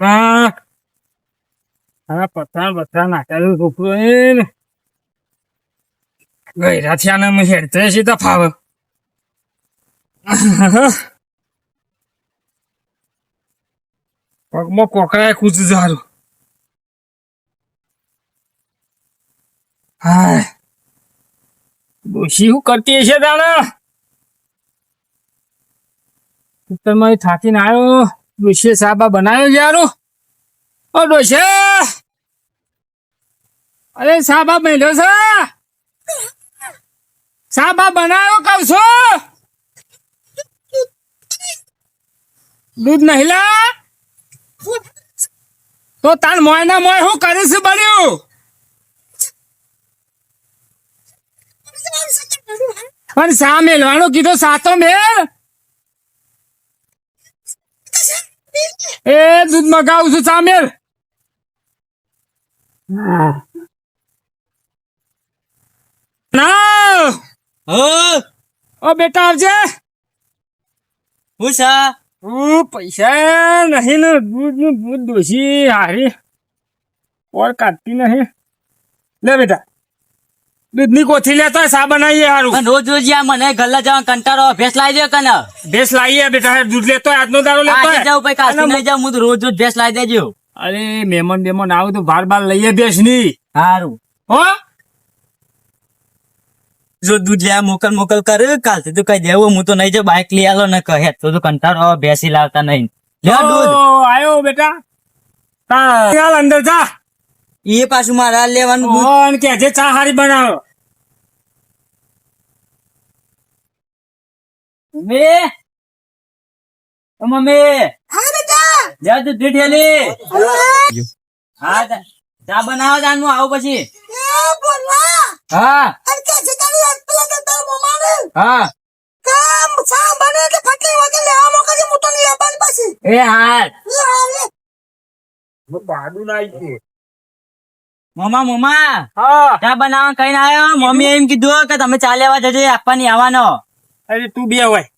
આ પથરા બથરા નાખેલું છોકરું એ. ગયરા થયા ને મેં હેડતે સીધા ફાવે. પગમાં કોકરાએ કૂદ જારું હાય. ડોશી શું કરતી હશે દાણા તમારી થાકીને આવ્યો. ડોશીએ સાબા બનાવ્યો યારો ઓ ડોશે અરે સાબા મેલ્યો છે! સાબા બનાવ્યો કહું છું! દૂધ નહીં લા? તો તાર મોય ના મોય હું કરીશ બન્યું? પણ સા મેલવાનો કીધો, સાતો મેલ. એ દૂધ મગાવું છું સામેલ. ના. હો. ઓ બેટા આવજે. હું સા ઓ પૈસા નહીં ને દૂધનું દૂધ દોષી હારી. ઓર કાઢતી નહીં. લે બેટા. દૂધની કોથી લેતો હોય સા બનાવીએ સારું પણ રોજ રોજ યાર મને ગલ્લા જવા કંટાળો ભેસ લાવી દે કને. ભેસ લાવીએ બેટા દૂધ લેતો હોય આજનો દારો લેતો હોય. જાઉં પછી કાલથી નહીં જાઉં હું તો રોજ રોજ ભેસ લાવી દેજો. અરે મહેમાન બેમાન આવું તો બાર બાર લઈએ ભેસની સારું હો? જો દૂધ લે મોકલ મોકલ કર કાલથી તો કઈ દેવું હું તો નહીં જો બાઇક લઈ આલો ને કહે તો તો કંટાળો ભેસી લાવતા નહીં. લે દૂધ. આયો બેટા. તા અંદર જા. એ પાછું મારે લેવાનું ઓન કે જે ચા હારી બનાવો. મમ્મી ઓ મમ્મી લે દૂધ ઠેલી હા ચા બનાવો હું આવું પછી. હા. હા. એ મમ્મા હા. ચા બનાવવા કઈ ના આવ્યો? મમ્મી એમ કીધું કે તમે ચા લેવા જજો આપવાની આવવાનો. અરે તું બે હોય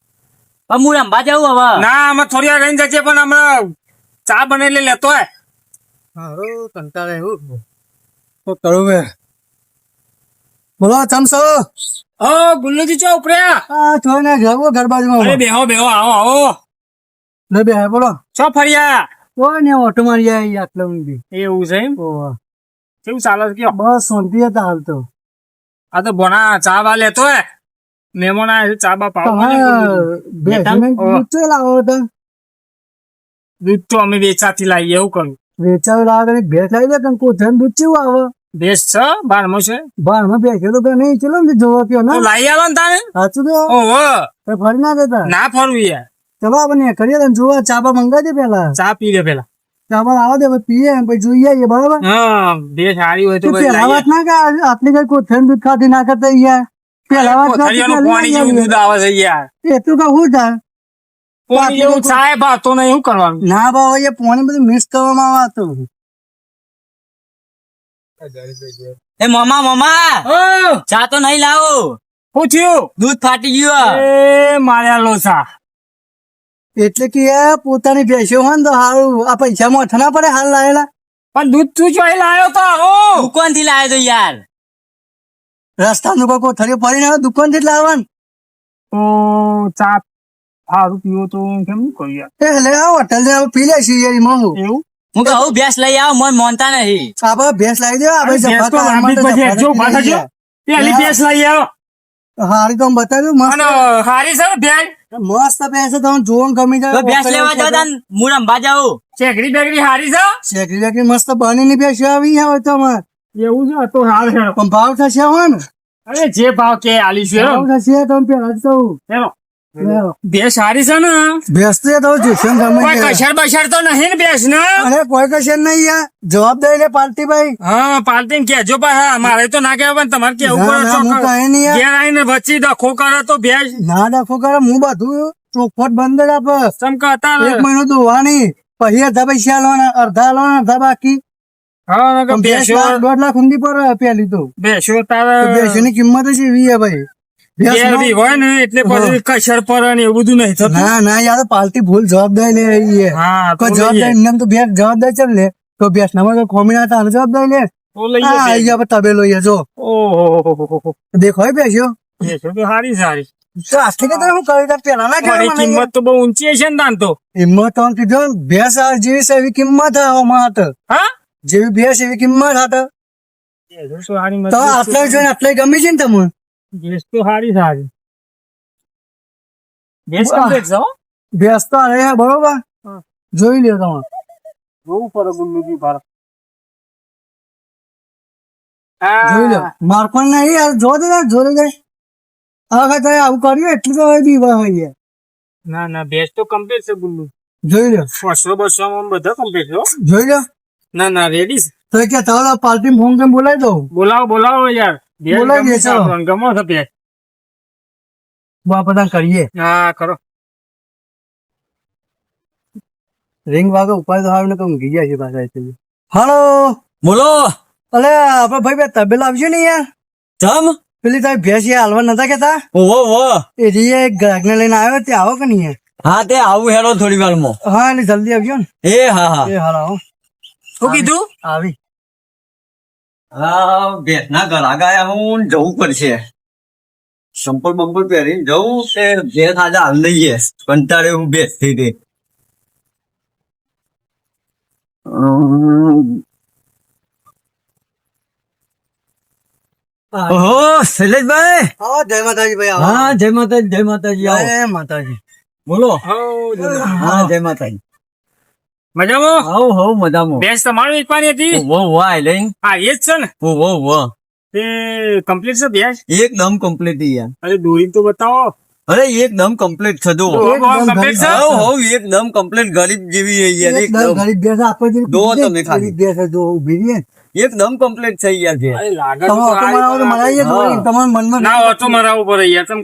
પણ હું રંભા જાઉં હવે. ના અમે થોડી વાર રહીને જશે પણ અમે ચા બનેલી લેતો હોય બોલો ચમસો ઓ ગુલ્લુજી ચો ઉપર્યા આ છો ને જવો ઘર અરે બાજુમાં બેહો બેહો આવો આવો. ને બે બોલો. ચો ફર્યા? કોઈ ને ઓટો મારી આટલું આટલો ઊંધી? એવું છે એમ? ઓવા. કેવું ચાલે છે બસ શાંતિ હતા હાલ તો. આ તો ભણા ચા બા લેતો હે. મહેમાન આવે છે ચા બા પાવ લાવો દૂધ તો. દૂધ તો. અમે વેચાથી લાવીએ એવું કરું. વેચાવ લાવે તો ભેંસ લાવી દે પણ ધન દૂધ કેવું આવે? બેસ છે? બારમો છે? બારમાં બેસે તો નહીં ચલો ને જોવા કયો ના? લાવી આવો ને તારે સાચું તો. ઓહો. કઈ ફરી ના દેતા? ના ફરવું યાર. ચલો આપણે કરીએ તને જોવા ચાબા મંગાજે પેલા ચા પી દે પેલા ચાબા આવો દે પછી પીએ પછી જોઈએ આવીએ બરાબર? હા બે સારી હોય તો તો પેલા વાત ના કે આટલી કઈ કોથળાનું દૂધ ખાધી ના કરતા યાર પેલા વાત ના કોથળીઓનું પાણી જેવું દૂધ આવે છે યાર એટલું કા હું થાય પાણી જેવું ચાય ભાવતો નહીં શું કરવાનું? ના ભાવ એ પોણી બધું મિસ કરવામાં આવે એ મમ્મા ઓ, ચા તો નહીં લાવો. શું થયું? દૂધ ફાટી ગયું. એ માર્યા લોસા. એટલે કે એ પોતાની ભેંસો હોય ને તો હારું આ પૈસા માં ના પડે હાલ લાયેલા. પણ દૂધ તું ચોઈ લાયો તો ઓ દુકાનથી લાવ્યો તો યાર? રસ્તાનું કોઈ કોથળીઓ પડી ના દુકાનથી લાવવાનું? તો ચા સારું પીવો તો કેમ કહ્યું યાર? એ લે આ હોટલ ને પી લે છીએ મહુ એવું? હું કહું ભેંસ લઈ આવ મન મોનતા નહીં આપણે ભેંસ લાવી દેવા આપણે જફા તો લાંબી પછી જો પાછા જો. પેલી ભેંસ લઈ આવો. હારી તો બતાવ્યું મસ્ત હારી છે મસ્ત ભેંસ છે તમે જોવો ગમી જાય લેવા જાવ તાન હું રંબા જાઉં ચેકડી બેકડી હારી છે? શેકરી બેકરી મસ્ત બની ની ભેંસ આવી હોય તો એવું છે? તો હાર છે. પણ ભાવ થશે હોય ને? અરે જે ભાવ કે આલીશું ભાવ થશે તમે પેલા જ કહું. ભેંસ સારી છે ને? ભેંસ તો. કશર બશર નહીં ને ભેંસ ને? અરે કોઈ કશે નહીં યાર. જવાબદારી લે પાલતી ભાઈ હા પાલટી કેજો પાછા મારે તો ના કહેવાય પણ તમારે કેવું ના, હું કહે નહીં ઘેર આવીને વચ્ચે ડખો કરે તો ભેંસ ના ડખો કરે હું બધું ચોખવટ બંધ જ આપે. ચમકા એક મહિનો ધોવાની પછી અડધા પૈસા આલવાના અડધા આલવાના અડધા બાકી. હા દોઢ લાખ ઊંધી પર પેલી તો. બેસો તારા. બેસો ની કિંમત જ એવી છે ભાઈ. ભેંસ ઘેર નો- બી હોય ને એટલે પછી કશર પર ને એવું બધું નહીં થતું. ના ના યાર પાલટી ભૂલ જવાબદારી રહી છે. જવાબદારી તો જવાબદારી ચમ લે. તો નામાં તો ખોમી ના તારે જવાબદારી લે. આઈ ગયા તબેલો જો. ઓહો. દેખો બેસ્યો તો સારી સારી કિંમત તો બહુ ઊંચી હશે ને તો. હિંમત તો કીધું ભેંસ આ જેવી છે એવી કિંમત હે? જેવી ભેંસ એવી કિંમત હતા તો આટલા છે. જોઈને આટલા ગમી છે ને તમને? ભેંસ તો સારી સારી ભેંસ વાહ. complete છે હો. ભેંસ તો અરે હે બરોબર હા. જોઈ લ્યો તમે જોવું પડે ગુલ્લુજી પર જોઈ લો મારપણ નહીં યાર જો દે યાર, જો દે આ વખત હવે આવું કર્યું એટલું તો હવે બીવા હોય યાર. ના ના ભેંસ તો કમ્પ્લીટ છે ગુલ્લુ જોઈ લો બસો બસો માં બધા કમ્પ્લીટ છે હો. જોઈ લો ના ના રેડી છે તો કે તારો પાર્ટી ફોન કરીને બોલાવી દઉં બોલાવો બોલાવો યાર ભેંસ બોલાવી ગમો છે કરીએ. હા રિંગ વાગે ઉપાય તો ને કહું ગયા છે પાછા એટલે હાલો બોલો. અલે આપડે ભાઈ બે તબેલા આવજો ને યાર ચમ પેલી તારી ભેંસ યાર હાલવા નતા કેતા ઓહો ઓહો. એ રીએ એક લઈને આવ્યો તે આવો કે નહીં હા તે આવું હેડો થોડી વારમાં. હા એટલે જલ્દી આવજો ને. એ હા હા. એ હાલ શું કીધું? આવી. હા ભેંસના ગળા ગયા હું જવું પડશે. સંપલ બંપલ પહેરીને જવું તે ભેંસ આજે હાલ લઈએ? કંટાળે હું ભેટ થઈ ગઈ ઓહો શૈલેષભાઈ? આવો જય માતાજી ભાઈ હા જય માતાજી જય માતાજી જય માતાજી. બોલો. હા જય માતાજી. મજામાં? હવ હવ મજામાં. તમારી હતી ઓહો વાય લઈ. હા એ જ છે ને? વાહ તે કમ્પ્લીટ છે ભેંસ એકદમ કમ્પ્લીટ યાર. અરે દોરી તો બતાવો. અરે એકદમ કમ્પ્લીટ છે જો કમ્પ્લીટ છે? હવ હવ એકદમ કમ્પ્લીટ ગરીબ જેવી છે યાર એકદમ ગરીબ આપણે તમે ખાલી. ભેંસ જો ઊભી રહી. ને એકદમ કમ્પ્લીટ છે યાર છે અરે લાગે તમે તો ઓટો સારી મરાવો તો મરાઈએ જ હા. વળી. તમારા મનમાં ના ઓટો મરાવવો પડે યાર તમે.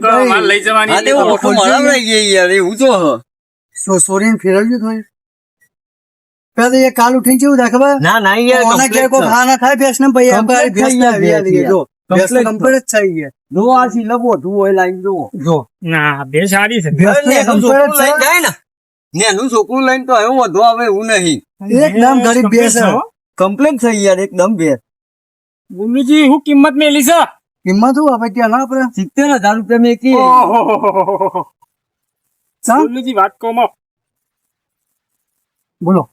લઈ જવાની ઓટો મારા રહી ગઈ યાર એવું તો સોરીને ફેરવજો થોડી પેલા એ કાલ ઉઠીને કેવું થાય ખબર? ના ના યાર ઓના ખાના ખાય ભેસ ને ભાઈ આપણે થઈ ને આવી જો ભેંસ Complete. complete થઈ ગયા. જો આ સિલબ મોટું હોય લાઈન જો જો. ના ભેંસ સારી છે. ભેંસ તો નેનું complete છોકરું જ છે. લઈને જાય ને. નેનું છોકરું લઈને તો એવું વધુ આવે એવું નહીં. એકદમ ગરીબ ભેંસ. હો. કમ્પ્લીટ થઈ યાર એકદમ ભેર ગુલ્લુજી હું કિંમત મેલી છે કિંમત શું આપણે ત્યાં ના આપણે સિત્તેર હજાર રૂપિયા મેં કી. વાત કહો બોલો.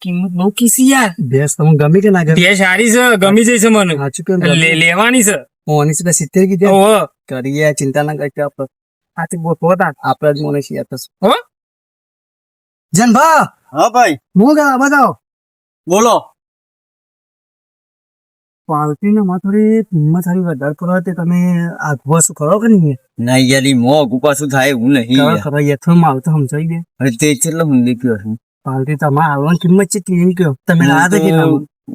કિંમત બહુ કીસી યાર. ભેંસ તમને ગમી કે ના ગમી? ભેંસ સારી છે ગમી જઈ છે મને સાચું કેમ લેવાની છે. ઓની સીધા સિત્તેર કીધી? ઓહો. કરીએ ચિંતા ના કરતા આપણે. આથી બહુ પોતા આપણે જ મને છીએ તો હો? જનભા! હા ભાઈ. હું ગા બતાવો બોલો. પાલટી ને થોડી કિંમત સારી વધારે કરો તે તમે આગવા શું કરો કે નહીં? ના યાર મો પાછું થાય હું નહીં કરો યાર. કરો યથો માં આવતો સમજાઈ દે. અરે તે કેટલો હું કયો છે પાલટી તમારે હાલવાની કિંમત છે કેમ કયો? તમે લાયા તો કેટલા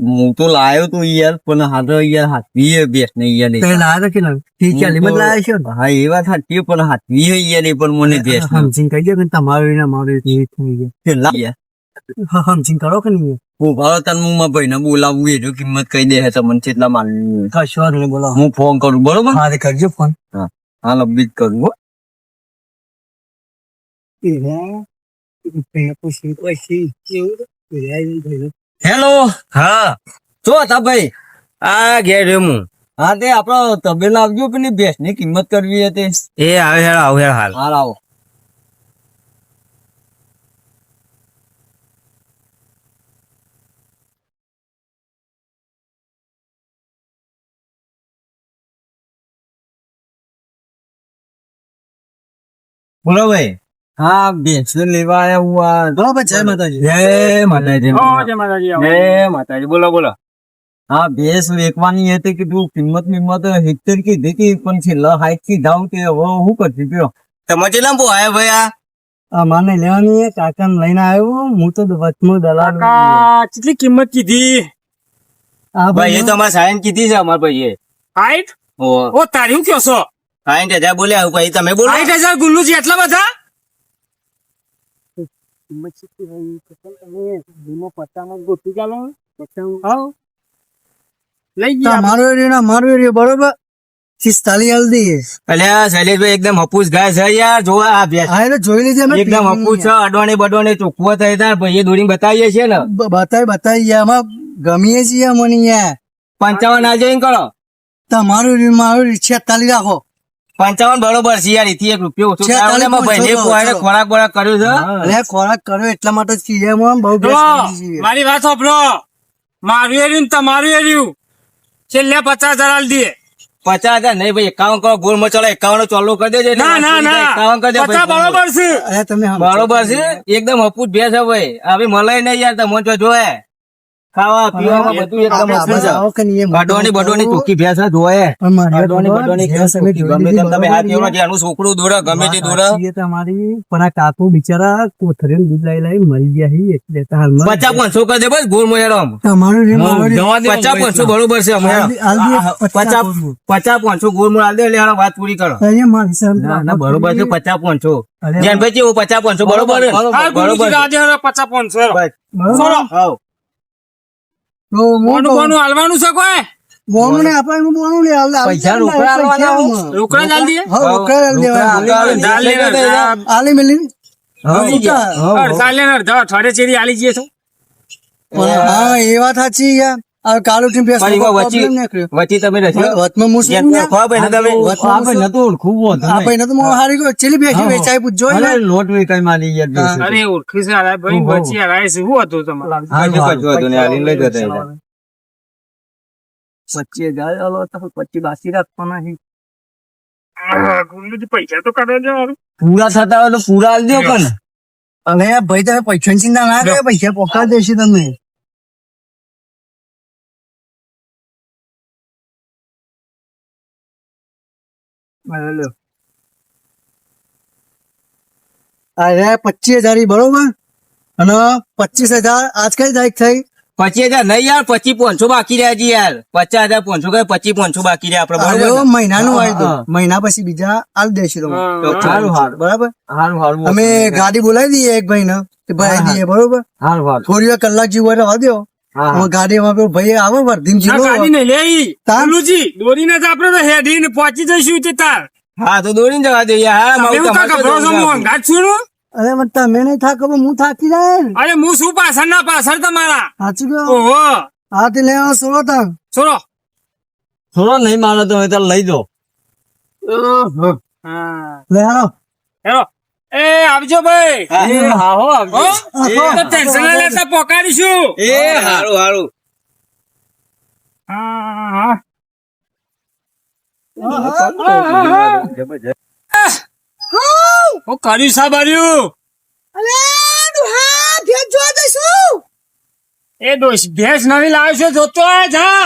હું તો લાયો તો યાર પણ હાથો યાર હાથવી હે બેસ ને યાર તમે લાયા હતા કેટલા ત્રીસ ચાલીસમાં લાયા છો હા એ વાત સાચી પણ હાથવી હે યાર એ પણ મને બેસ સમજીને કહી દો કે તમારું ને મારું થઈ ગયું. કેટલા યાર. હા સમજીને કરો કે નહીં? હું ભાવ તન હું મારા ભાઈને બોલાવું એ જો કિંમત કહી દે તમને મને કેટલા માલ કશો વાંધો નહીં બોલો. હું ફોન કરું બરોબર? હા તે કરજો ફોન. હાલ અબીજ કરું હો. હેલો હા. હતા ભાઈ આ ઘેર હું. હા તે આપડો તબેલા આવજો પેલી ભેંસની કિંમત કરવી હતી. એ આવે હેડ આવ હેડ હાલ. હાલ આવો. બોલો ભાઈ. હા ભેંસ લેવા આવ્યા હું આ જય માતાજી? જય માતાજી. જય માતાજી જય માતાજી. બોલો બોલો. હા ભેંસ વેચવાની હતી કે તું કિંમત કિંમત હિત્તેર કીધી હતી પણ છેલ્લા હાઈટથી જાવ તે હવે હું કરતી ગયો. તમે કેટલા બહુ આયા ભાઈ આ? માને લેવાની છે કાકા લઈને આવ્યો હું તો વચમાં દલાલ કેટલી કિંમત કીધી? હા ભાઈ એ તમારે સાયન કીધી છે અમાર ભાઈએ હાઈટ? ઓ. તારી હું કયો છો? સાયન હજાર બોલ્યા ભાઈ તમે હાઈટ હજાર ગુલ્લુજી એટલા બધા? હોય એ તો તમે વીમો પચામાં ગોતી ચાલો. પચામાં લઈ ગયા મારો એરિયો ના મારો એરિયો બરોબર? પિસ્તાલીસ હાલ અલ્યા શૈલેષભાઈ એકદમ હપુસ ગાય છે યાર જોવા આ ભેંસ. હા એટલે જોઈ લીધી એકદમ હપુસ છે અડવાણી બડવાણી ચોખ્ખો થઈ તાર ભાઈએ દોડીને બતાવીએ છીએ ને. બતાવી બતાવી ગમીએ છીએ મને યાર. પંચાવન આ જઈને કરો તમારું રી- મારું છેતાલીસ રાખો. પંચાવન બરોબર છે યાર એક રૂપિયો ઓછો થાય. ખોરાક બોરાક કર્યો છે? અરે ખોરાક કર્યો એટલા માટે બહુ. મારી વાત સાંભળો. મારું એર્યું ને તમારું એર્યું છેલ્લે પચાસ હજાર આલી દઈએ પચાસ હજાર નહીં ભાઈ એકાવન કરો ગોળ મચાલો એકાવન ચાલુ કરી દેજો ના ના ના. એકાવન કરી દેજો બરોબર છે. અરે તમે બરોબર છે? એકદમ હપુસ ભેંસ છે ભાઈ. હવે મલાઈ નહીં યાર તમને જો જોયે ખાવા પીવામાં બધું એકદમ બડવાની બડવાની ચોખ્ખી ભેંસ ભેંસ અમે જોઈ ગમે તેમ તમે હાથ એવો જેનું છોકરું દોરે ગમે તે દોરે. એ તમારી. પણ આ કાકુ બિચારા કોથળીનું દૂધ લઈ લઈ મરી ગયા છે એટલે તો હાલમાં પચાસ પાંચસો કરી દે બસ ગોળ મોયારો તમારું મારું પચાસ પાંચસો બરોબર છે દી આ, પચાસ પચાસ પાંચસો. ગોળ મોળ આલ દે એટલે વાત પૂરી કરો. ના ના બરોબર છે પચાસ પાંચસો. જેન ભાઈ કેવું પચાસ પાંચસો બરોબર બરોબર હરે પચાસ કહું, કોનું હાલવાનું છે કોઈ બોનું ને આપણે હું બોનું લે, હાલ- હાલ- પૈસા રોકડા હાલ- આલવાના હો. રોકડા આલી દઈએ હા, રોકડા. દાલ અડધા- આલી મેલી. રોકડા. અડધા અઠવાડિયે ચેરી આલી જઈએ છો હા એ વાત સાચી યાર હવે કાલ ઉઠીને બેસ વચ્ચે. વચ્ચે તમે હું જેન યાર? ખવા ભાઈ ને તમે વચમાં હું શું? આ ભાઈને તો હું હારી ગયો. ચેલી બેસી વેચાઈ પૂછજો યાર. હા. અરે ઓળખી છે હારા ભાઈ વચ્ચે છે શું હતું તમારે જો કજો હતું ને હાલીને લઈ જતા. પચીસ હજાર આલો તો પચીસ બાસી રાખવાના. આ, પૈસા તો કાઢે જો પૂરા થતા હોય તો પૂરા આલ દો પણ અને ભાઈ તમે પૈસાની ચિંતા ના કરે પૈસા પોકા દેશે તમે અરે પચીસ હજાર બરોબર? અને પચીસ હજાર આજ કઈ તારીખ થઈ? પચીસ હજાર નહીં યાર પચીસ પાંચસો બાકી રહ્યા છે યાર. પચાસ હજાર પાંચસો કઈ પચીસ પાંચસો બાકી રહ્યા આપડે? મહિનાનું હા, હોય મહિના પછી બીજા આલ દેશે તમે. સારું સારું બરાબર? સારું સારું અમે ગાડી બોલાવી દઈએ એક ભાઈ ને ભાઈ દઈએ બરોબર? સારું સારું થોડી વાર કલાક જેવું હોય રહેવા દો ગાડીમાં ભાઈ આવે વર્ધીમ ના જીલો ગાડી નહીં લે તાર? ગુરુજી દોરીને જ આપણે તો હેડીને પહોંચી જઈશું તે તાર. હા તો દોડીને જવા દે યાર. હા, મારું તમારે તો હું અંગાત છું ને? અરે પણ તમે નહીં થાકો હું થાકી જાય ને. અરે હું શું પાછળ ના પાછળ તમારા? સાચું કહો. ઓહો. હા તે લેવા સોળો તાણ છોડો થોડો નહીં માનો તો હવે લઈ દો હા લે હાલો. હેલો. એ આવજો ભાઈ. હા હો? તો ટેન્શન લેતા પોકાડીશું એ હારું હારું. હા, હા. હું. કર્યું સાંભળ્યું. એ દોષ ભેંસ નવી લાવ્યો છે જોતો જા.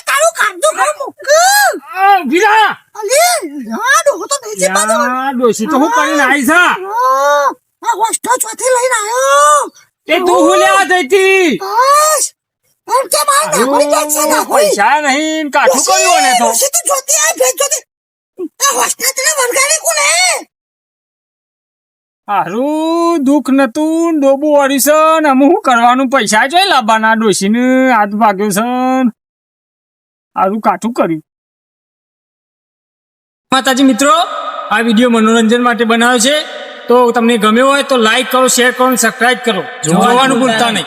ઊભી રહે. યા, ડોશી તો હું કરીને આવી છે એ તું હું લેવા જઈ હતી પૈસા નહીં કાઠું કર્યું ને તો. હારું દુઃખ નતું ડોબુ વાળી છે ને અમે શું કરવાનું પૈસા જોઈ લાવવાના ડોશીને હાથ ભાગ્યો છે હારું કાઠું કર્યું. માતાજી મિત્રો, આ વીડિયો મનોરંજન માટે બનાવ્યો છે. તો તમને ગમ્યો હોય તો લાઈક કરો શેર કરો અને સબસ્ક્રાઇબ કરો. જોવાનું ભૂલતા નહીં.